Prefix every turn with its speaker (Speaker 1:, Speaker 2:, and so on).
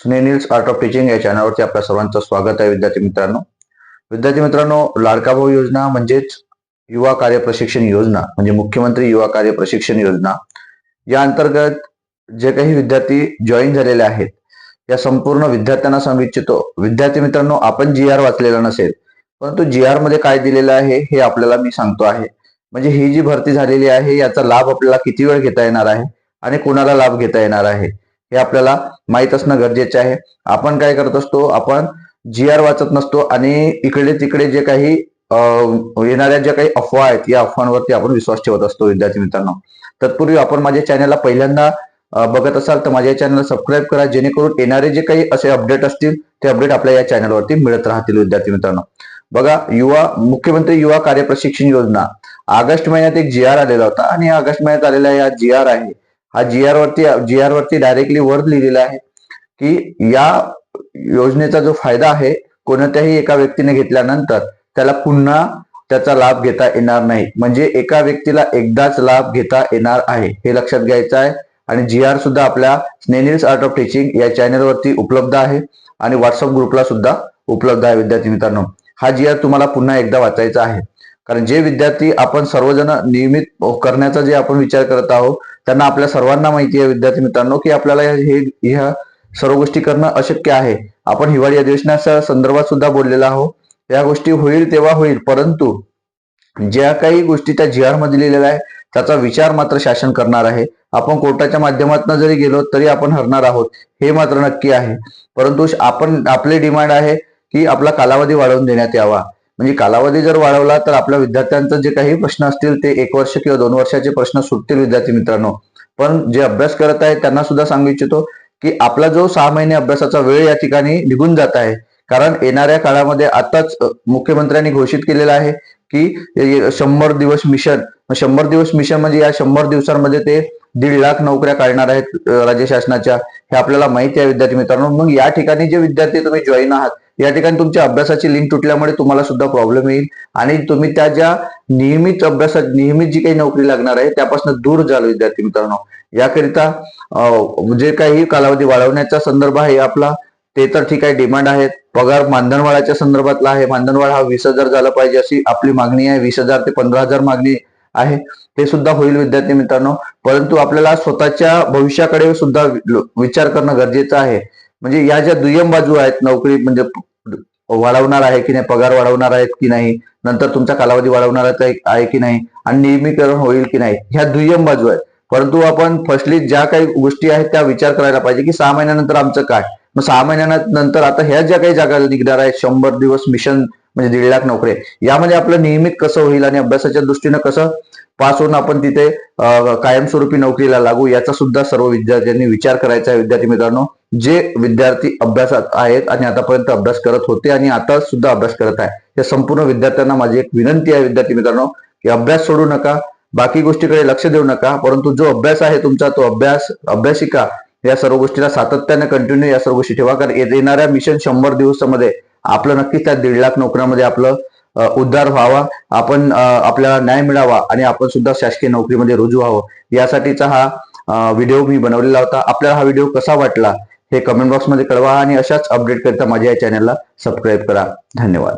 Speaker 1: स्नेनिल्स art of teaching या चॅनलवरती आपल्या सर्वांचं स्वागत आहे विद्यार्थी मित्रांनो. विद्यार्थी मित्रांनो लाडका भाऊ योजना म्हणजेच युवा कार्य प्रशिक्षण योजना म्हणजे मुख्यमंत्री युवा कार्य प्रशिक्षण योजना. या अंतर्गत जे काही विद्यार्थी जॉईन झालेले आहेत या संपूर्ण विद्यार्थ्यांना सांगू इच्छितो. विद्यार्थी मित्रांनो आपण जी आर वाचलेला नसेल परंतु जी आरमध्ये काय दिलेलं आहे हे आपल्याला मी सांगतो आहे. म्हणजे ही जी भरती झालेली आहे याचा लाभ आपल्याला किती वेळ घेता येणार आहे आणि कोणाला लाभ घेता येणार आहे? हे आपल्याला माहीत असणं गरजेचे आहे. आपण काय करत असतो आपण जी आर वाचत नसतो आणि इकडे तिकडे जे काही येणाऱ्या ज्या काही अफवा आहेत या अफवांवरती आपण विश्वास ठेवत असतो विद्यार्थी मित्रांनो. तत्पूर्वी आपण माझ्या चॅनलला पहिल्यांदा बघत असाल तर माझ्या चॅनलला सबस्क्राईब करा जेणेकरून येणारे जे काही असे अपडेट असतील ते अपडेट आपल्या या चॅनलवरती मिळत राहतील विद्यार्थी मित्रांनो. बघा युवा मुख्यमंत्री युवा कार्य प्रशिक्षण योजना. ऑगस्ट महिन्यात एक जी आर आलेला होता आणि ऑगस्ट महिन्यात आलेला या जी आर आहे. हा जी आर वरती जी आर वरती डायरेक्टली वर लिहिलेला आहे की या योजनेचा जो फायदा आहे कोणत्याही एका व्यक्तीने घेतल्यानंतर त्याला पुन्हा त्याचा लाभ घेता येणार नाही. म्हणजे एका व्यक्तीला एकदाच लाभ घेता येणार आहे हे लक्षात घ्यायचं आहे. आणि जी आर सुद्धा आपल्या स्नेनिल्स आर्ट ऑफ टीचिंग या चॅनलवरती उपलब्ध आहे आणि व्हॉट्सअप ग्रुपला सुद्धा उपलब्ध आहे विद्यार्थी मित्रांनो. हा जी आर तुम्हाला पुन्हा एकदा वाचायचा आहे. कारण जे विद्यार्थी आपण सर्वजण नियमित करण्याचा जे आपण विचार करत आहोत त्यांना आपल्या सर्वांना माहिती आहे विद्यार्थी मित्रांनो की आपल्याला हे ह्या सर्व गोष्टी करणं अशक्य आहे. आपण हिवाळी अधिवेशनाच्या संदर्भात सुद्धा बोललेला आहोत. या गोष्टी होईल तेव्हा होईल परंतु ज्या काही गोष्टी त्या जी आरमध्ये लिहिलेल्या आहे त्याचा विचार मात्र शासन करणार आहे. आपण कोर्टाच्या माध्यमातून जरी गेलो तरी आपण हरणार आहोत हे मात्र नक्की आहे. परंतु आपण आपले डिमांड आहे की आपला कालावधी वाढवून देण्यात यावा. म्हणजे कालावधी जर वाढवला तर आपल्या विद्यार्थ्यांचं जे काही प्रश्न असतील ते एक वर्ष किंवा दोन वर्षाचे प्रश्न सुटतील विद्यार्थी मित्रांनो. पण जे अभ्यास करत आहेत त्यांना सुद्धा सांगू इच्छितो की आपला जो सहा महिने अभ्यासाचा वेळ या ठिकाणी निघून जात आहे. कारण येणाऱ्या काळामध्ये आताच मुख्यमंत्र्यांनी घोषित केलेलं आहे की शंभर दिवस मिशन शंभर दिवस मिशन म्हणजे या शंभर दिवसांमध्ये ते दीड लाख नोकऱ्या काढणार आहेत राज्य शासनाच्या. हे आपल्याला माहिती आहे विद्यार्थी मित्रांनो. मग या ठिकाणी जे विद्यार्थी तुम्ही जॉईन आहात या ठिकाणी तुमच्या अभ्यासाची लिंक तुटल्यामुळे तुम्हाला सुद्धा प्रॉब्लेम येईल. आणि तुम्ही त्या ज्या नियमित अभ्यासात नियमित जी काही नोकरी लागणार आहे त्यापासून दूर झालो विद्यार्थी मित्रांनो. याकरिता जे काही कालावधी वाढवण्याचा संदर्भ आहे आपला ते तर ठीक आहे डिमांड आहेत. पगार मानधनवाढाच्या संदर्भातला आहे. मानधनवाढ हा वीस हजार झाला पाहिजे अशी आपली मागणी आहे. वीस हजार ते पंधरा हजार मागणी आहे. ते सुद्धा होईल विद्यार्थी मित्रांनो. परंतु आपल्याला स्वतःच्या भविष्याकडे सुद्धा विचार करणं गरजेचं आहे. म्हणजे या ज्या दुय्यम बाजू आहेत नोकरी म्हणजे वाढवणार आहे की नाही पगार वाढवणार आहेत की नाही नंतर तुमचा कालावधी वाढवणार आहे की नाही आणि नियमीकरण होईल की नाही ह्या दुय्यम बाजू आहेत. परंतु आपण फर्स्टली ज्या काही गोष्टी आहेत त्या विचार करायला पाहिजे की सहा महिन्यानंतर आमचं काय? मग सहा महिन्यानंतर आता ह्या ज्या काही जागा निघणार आहेत शंभर दिवस मिशन म्हणजे दीड लाख नोकरी यामध्ये आपलं नियमित कसं होईल आणि अभ्यासाच्या दृष्टीनं कसं पास होऊन आपण तिथे कायमस्वरूपी नोकरीला लागू याचा सुद्धा सर्व विद्यार्थ्यांनी विचार करायचा आहे. विद्यार्थी मित्रांनो जे विद्यार्थी अभ्यासात आहेत आणि आतापर्यंत अभ्यास करत होते आणि आता सुद्धा अभ्यास करत आहे. या संपूर्ण विद्यार्थ्यांना माझी एक विनंती आहे विद्यार्थी मित्रांनो की अभ्यास सोडू नका बाकी गोष्टीकडे लक्ष देऊ नका परंतु जो अभ्यास आहे तुमचा तो अभ्यास अभ्यासिका या सर्व गोष्टीला सातत्याने कंटिन्यू या सर्व गोष्टी ठेवा कारण येणाऱ्या मिशन शंभर दिवसामध्ये आपलं नक्कीच त्या दीड लाख नोकऱ्यांमध्ये आपलं उद्धार व्हावा आपण आपल्याला न्याय मिळावा आणि आपण सुद्धा शासकीय नोकरीमध्ये रुजू व्हावं. यासाठीचा हा व्हिडिओ मी बनवलेला होता. आपल्याला हा व्हिडिओ कसा वाटला? हे कमेंट बॉक्समध्ये कळवा आणि अशाच अपडेट करता माझ्या या चॅनलला सबस्क्राईब करा. धन्यवाद.